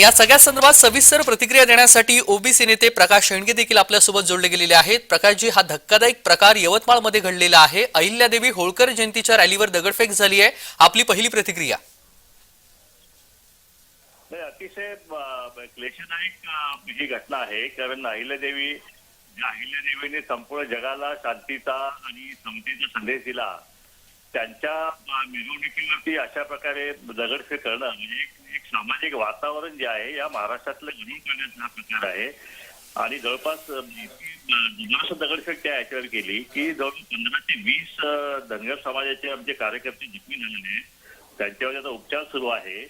या सगळ्या संदर्भात सविस्तर प्रतिक्रिया देण्यासाठी ओबीसी नेते प्रकाश शेंडगे देखील आपल्यासोबत जोडले गेलेले आहेत. प्रकाशजी हा धक्कादायक प्रकार यवतमाळमध्ये घडलेला आहे. अहिल्यादेवी होळकर जयंतीच्या रॅलीवर दगडफेक झाली आहे. आपली पहिली प्रतिक्रिया. अतिशय क्लेशदायक ही घटना आहे. कारण अहिल्यादेवी ज्या अहिल्यादेवीने संपूर्ण जगाला शांतीचा आणि समतेचा संदेश दिला. त्यांच्या मिरवणुकीवरती अशा प्रकारे दगडफेक करणं म्हणजे एक- सामाजिक वातावरण जे आहे या महाराष्ट्रातलं घडून काढण्याचा हा प्रकार आहे. आणि जवळपास अ, दगडफेक त्या याच्यावर केली की जवळपास पंधरा ते वीस धनगर समाजाचे आमचे कार्यकर्ते जखमी झालेले आहेत त्यांच्यावर आता उपचार सुरू आहे.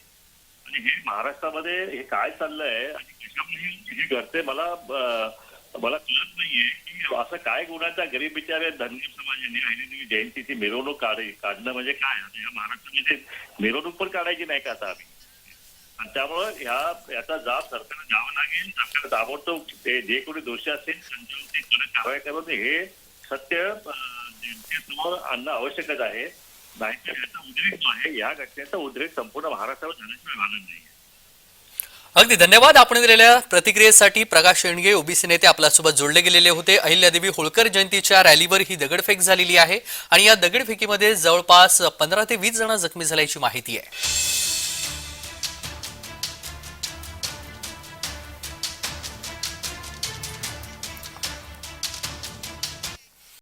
आणि हे महाराष्ट्रामध्ये हे काय चाललंय आणि कशामुळे हे- घडते मला मला कळत नाहीये की असं काय गुणाचा गरीब बिचारे धनगर समाजाने अहिल्यादेवी जयंतीची मिरवणूक काढी काढणं म्हणजे काय? आता या महाराष्ट्रामध्ये मिरवणूक पण काढायची नाही का आता आम्ही? आणि त्यामुळं ह्या याचा जाब सरकारला द्यावा लागेल. सरकार ताबडतोब ते जे कोणी दोषी असतील त्यांच्यावरती कडक कारवाई करून हे सत्य जनतेसमोर आणणं आवश्यकच आहे. नाहीतर याचा उद्रेक जो आहे या घटनेचा उद्रेक संपूर्ण महाराष्ट्रावर झाल्याशिवाय झाला नाही अगदी धन्यवाद. आपण दिलेल्या प्रतिक्रियेसाठी प्रकाश शेंडगे ओबीसी नेते आपल्यासोबत जोडले गेलेले होते. अहिल्यादेवी होळकर जयंतीच्या रॅलीवर ही दगडफेक झालेली आहे आणि या दगडफेकीमध्ये जवळपास पंधरा ते वीस जण जखमी झाल्याची माहिती आहे.